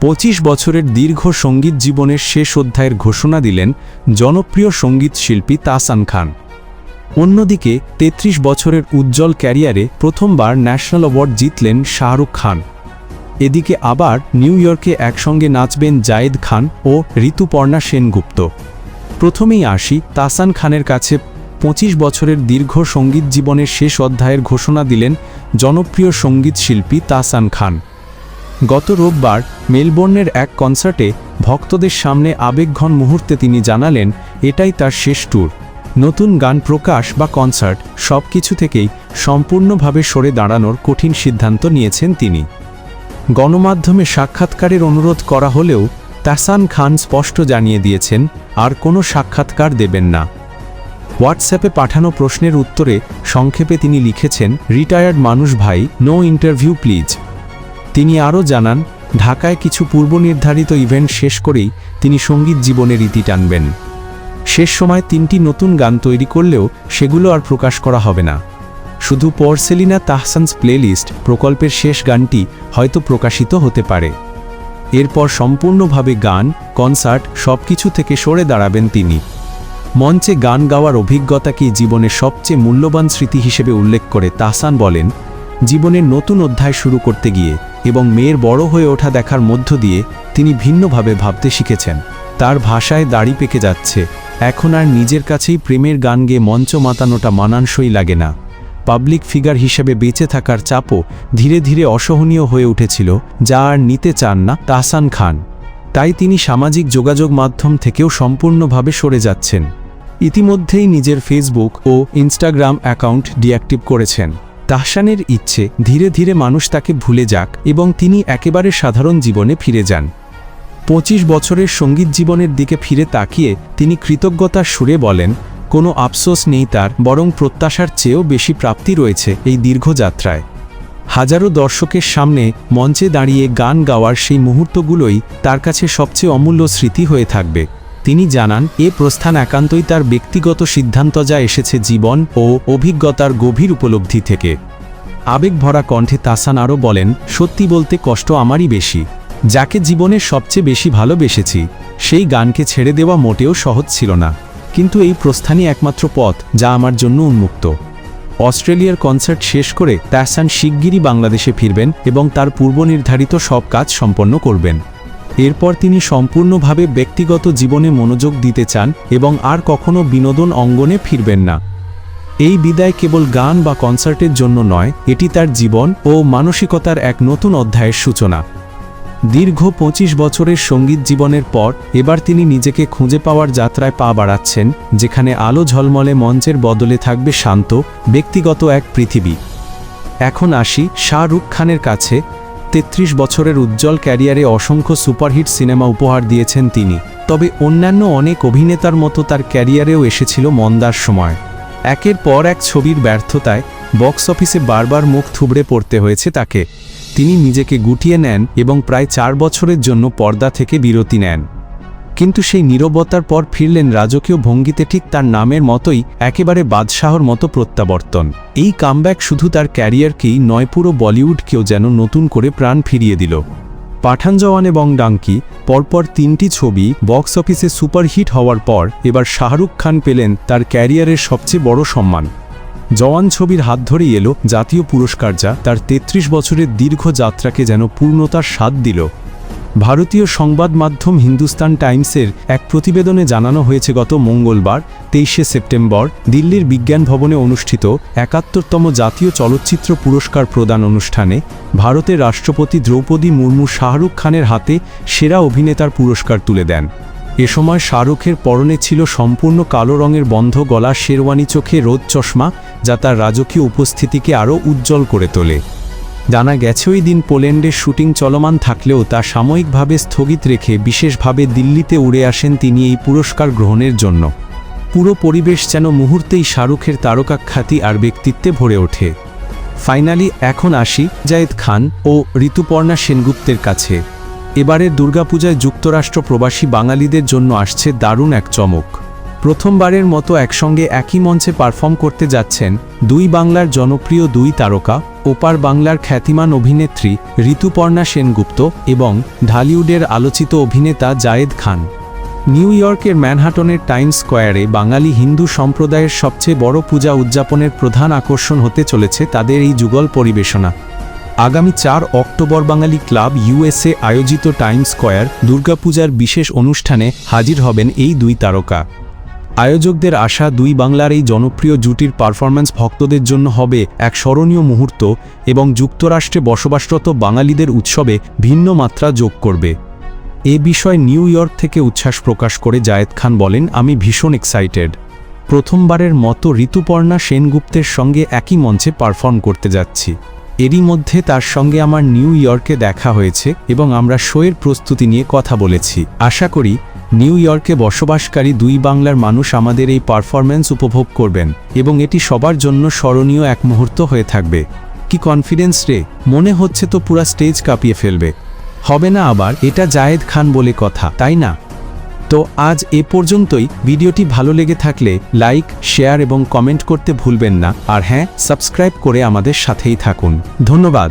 পঁচিশ বছরের দীর্ঘ সংগীত জীবনের শেষ অধ্যায়ের ঘোষণা দিলেন জনপ্রিয় সংগীত শিল্পী তাসান খান। অন্যদিকে ৩৩ বছরের উজ্জ্বল ক্যারিয়ারে প্রথমবার ন্যাশনাল অ্যাওয়ার্ড জিতলেন শাহরুখ খান। এদিকে আবার নিউ ইয়র্কে একসঙ্গে নাচবেন জায়েদ খান ও ঋতুপর্ণা সেনগুপ্ত। প্রথমেই আসি তাসান খানের কাছে। পঁচিশ বছরের দীর্ঘ সংগীত জীবনের শেষ অধ্যায়ের ঘোষণা দিলেন জনপ্রিয় সংগীত শিল্পী তাসান খান। গত রোববার মেলবোর্নের এক কনসার্টে ভক্তদের সামনে আবেগঘন মুহূর্তে তিনি জানালেন, এটাই তার শেষ ট্যুর নতুন গান প্রকাশ বা কনসার্ট, সব কিছু থেকেই সম্পূর্ণভাবে সরে দাঁড়ানোর কঠিন সিদ্ধান্ত নিয়েছেন তিনি। গণমাধ্যমে সাক্ষাৎকারের অনুরোধ করা হলেও তাসান খান স্পষ্ট জানিয়ে দিয়েছেন, আর কোনো সাক্ষাৎকার দেবেন না। হোয়াটসঅ্যাপে পাঠানো প্রশ্নের উত্তরে সংক্ষেপে তিনি লিখেছেন, রিটায়ার্ড মানুষ ভাই, নো ইন্টারভিউ প্লিজ। তিনি আরও জানান, ঢাকায় কিছু পূর্বনির্ধারিত ইভেন্ট শেষ করেই তিনি সংগীত জীবনের ইতি টানবেন। শেষ সময় তিনটি নতুন গান তৈরি করলেও সেগুলো আর প্রকাশ করা হবে না। শুধু পরসেলিনা তাহসানস প্লেলিস্ট প্রকল্পের শেষ গানটি হয়তো প্রকাশিত হতে পারে। এরপর সম্পূর্ণভাবে গান, কনসার্ট, সবকিছু থেকে সরে দাঁড়াবেন তিনি। মঞ্চে গান গাওয়ার অভিজ্ঞতাকেই জীবনের সবচেয়ে মূল্যবান স্মৃতি হিসেবে উল্লেখ করে তাহসান বলেন, জীবনের নতুন অধ্যায় শুরু করতে গিয়ে এবং মেয়ের বড় হয়ে ওঠা দেখার মধ্য দিয়ে তিনি ভিন্নভাবে ভাবতে শিখেছেন। তার ভাষায় দাড়ি পেকে যাচ্ছে। এখন আর নিজের কাছেই প্রেমের গান গেয়ে মঞ্চ মাতানোটা মানানসই লাগে না। পাবলিক ফিগার হিসেবে বেঁচে থাকার চাপও ধীরে ধীরে অসহনীয় হয়ে উঠেছিল, যা আর নিতে চান না তাহসান খান। তাই তিনি সামাজিক যোগাযোগ মাধ্যম থেকেও সম্পূর্ণভাবে সরে যাচ্ছেন। ইতিমধ্যেই নিজের ফেসবুক ও ইনস্টাগ্রাম অ্যাকাউন্ট ডিঅ্যাক্টিভ করেছেন। তাহসানের ইচ্ছে, ধীরে ধীরে মানুষ তাকে ভুলে যাক এবং তিনি একেবারে সাধারণ জীবনে ফিরে যান। পঁচিশ বছরের সংগীত জীবনের দিকে ফিরে তাকিয়ে তিনি কৃতজ্ঞতার সুরে বলেন, কোনো আফসোস নেই তার, বরং প্রত্যাশার চেয়েও বেশি প্রাপ্তি রয়েছে এই দীর্ঘ যাত্রায়। হাজারো দর্শকের সামনে মঞ্চে দাঁড়িয়ে গান গাওয়ার সেই মুহূর্তগুলোই তার কাছে সবচেয়ে অমূল্য স্মৃতি হয়ে থাকবে। তিনি জানান, এ প্রস্থান একান্তই তার ব্যক্তিগত সিদ্ধান্ত যা এসেছে জীবন ও অভিজ্ঞতার গভীর উপলব্ধি থেকে। আবেগ ভরা কণ্ঠে তাসান আরও বলেন, সত্যি বলতে কষ্ট আমারই বেশি। যাকে জীবনে সবচেয়ে বেশি ভালোবেসেছি, সেই গানকে ছেড়ে দেওয়া মোটেও সহজ ছিল না। কিন্তু এই প্রস্থানই একমাত্র পথ যা আমার জন্য উন্মুক্ত। অস্ট্রেলিয়ার কনসার্ট শেষ করে তাহসান শিগগিরই বাংলাদেশে ফিরবেন এবং তার পূর্বনির্ধারিত সব কাজ সম্পন্ন করবেন। এরপর তিনি সম্পূর্ণভাবে ব্যক্তিগত জীবনে মনোযোগ দিতে চান এবং আর কখনও বিনোদন অঙ্গনে ফিরবেন না। এই বিদায় কেবল গান বা কনসার্টের জন্য নয়, এটি তার জীবন ও মানসিকতার এক নতুন অধ্যায়ের সূচনা। দীর্ঘ পঁচিশ বছরের সংগীত জীবনের পর, এবার তিনি নিজেকে খুঁজে পাওয়ার যাত্রায় পা বাড়াচ্ছেন, যেখানে আলো ঝলমলে মঞ্চের বদলে থাকবে শান্ত, ব্যক্তিগত এক পৃথিবী। এখন আসি শাহরুখ খানের কাছে ৩৩ বছরের উজ্জ্বল ক্যারিয়ারে অসংখ্য সুপারহিট সিনেমা উপহার দিয়েছেন তিনি। তবে অন্যান্য অনেক অভিনেতার মতো তার ক্যারিয়ারেও এসেছিল মন্দার সময়। একের পর এক ছবির ব্যর্থতায় বক্স অফিসে বারবার মুখ থুবড়ে পড়তে হয়েছে তাকে। তিনি নিজেকে গুটিয়ে নেন এবং প্রায় চার বছরের জন্য পর্দা থেকে বিরতি নেন। কিন্তু সেই নীরবতার পর ফিরলেন রাজকীয় ভঙ্গিতে ঠিক তার নামের মতোই একেবারে বাদশাহর মতো প্রত্যাবর্তন। এই কামব্যাক শুধু তার ক্যারিয়ারকেই নয়, পুরো বলিউডকেও যেন নতুন করে প্রাণ ফিরিয়ে দিল। পাঠান জওয়ান এবং ডাঙ্কি পরপর তিনটি ছবি বক্স অফিসে সুপারহিট হওয়ার পর এবার শাহরুখ খান পেলেন তার ক্যারিয়ারের সবচেয়ে বড় সম্মান। জওয়ান ছবির হাত ধরেই এলো জাতীয় পুরস্কার যা তার ৩৩ বছরের দীর্ঘ যাত্রাকে যেন পূর্ণতার স্বাদ দিল। ভারতীয় সংবাদ মাধ্যম হিন্দুস্তান টাইমসের এক প্রতিবেদনে জানানো হয়েছে, গত মঙ্গলবার, তেইশে সেপ্টেম্বর, দিল্লির বিজ্ঞান ভবনে অনুষ্ঠিত একাত্তরতম জাতীয় চলচ্চিত্র পুরস্কার প্রদান অনুষ্ঠানে ভারতের রাষ্ট্রপতি দ্রৌপদী মুর্মু শাহরুখ খানের হাতে সেরা অভিনেতার পুরস্কার তুলে দেন। এ সময় শাহরুখের পরনে ছিল সম্পূর্ণ কালো রঙের বন্ধ গলা, শেরওয়ানি চোখে রোদ চশমা, যা তার রাজকীয় উপস্থিতিকে আরও উজ্জ্বল করে তোলে। জানা গেছে ওই দিন পোল্যান্ডের শুটিং চলমান থাকলেও তা সাময়িকভাবে স্থগিত রেখে বিশেষভাবে দিল্লিতে উড়ে আসেন তিনি এই পুরস্কার গ্রহণের জন্য। পুরো পরিবেশ যেন মুহূর্তেই শাহরুখের তারকাখ্যাতি আর ব্যক্তিত্বে ভরে ওঠে। ফাইনালি এখন আসি জায়েদ খান ও ঋতুপর্ণা সেনগুপ্তের কাছে। এবারের দুর্গাপূজায় যুক্তরাষ্ট্র প্রবাসী বাঙালিদের জন্য আসছে দারুণ এক চমক। প্রথমবারের মতো একসঙ্গে একই মঞ্চে পারফর্ম করতে যাচ্ছেন দুই বাংলার জনপ্রিয় দুই তারকা ওপার বাংলার খ্যাতিমান অভিনেত্রী ঋতুপর্ণা সেনগুপ্ত এবং ঢালিউডের আলোচিত অভিনেতা জায়েদ খান। নিউ ইয়র্কের ম্যানহাটনের টাইম স্কোয়ারে বাঙালি হিন্দু সম্প্রদায়ের সবচেয়ে বড় পূজা উদযাপনের প্রধান আকর্ষণ হতে চলেছে তাদের এই যুগল পরিবেশনা। আগামী চার অক্টোবর বাঙালি ক্লাব ইউএসএ আয়োজিত টাইম স্কোয়ার দুর্গাপূজার বিশেষ অনুষ্ঠানে হাজির হবেন এই দুই তারকা। আয়োজকদের আশা দুই বাংলার এই জনপ্রিয় জুটির পারফরম্যান্স ভক্তদের জন্য হবে এক স্মরণীয় মুহূর্ত এবং যুক্তরাষ্ট্রে বসবাসরত বাঙালিদের উৎসবে ভিন্ন মাত্রা যোগ করবে। এ বিষয়ে নিউ ইয়র্ক থেকে উচ্ছ্বাস প্রকাশ করে জায়েদ খান বলেন, আমি ভীষণ এক্সাইটেড প্রথমবারের মতো ঋতুপর্ণা সেনগুপ্তের সঙ্গে একই মঞ্চে পারফর্ম করতে যাচ্ছি। এরই মধ্যে তার সঙ্গে আমার নিউ ইয়র্কে দেখা হয়েছে এবং আমরা শোয়ের প্রস্তুতি নিয়ে কথা বলেছি। আশা করি নিউ ইয়র্কে বসবাসকারী দুই বাংলার মানুষ আমাদের এই পারফরম্যান্স উপভোগ করবেন এবং এটি সবার জন্য স্মরণীয় এক মুহূর্ত হয়ে থাকবে। কি কনফিডেন্স রে? মনে হচ্ছে তো পুরা স্টেজ কাঁপিয়ে ফেলবে। হবে না আবার, এটা জায়েদ খান বলে কথা, তাই না? তো আজ এ পর্যন্তই, ভিডিওটি ভালো লেগে থাকলে লাইক শেয়ার এবং কমেন্ট করতে ভুলবেন না, আর হ্যাঁ সাবস্ক্রাইব করে আমাদের সাথেই থাকুন। ধন্যবাদ।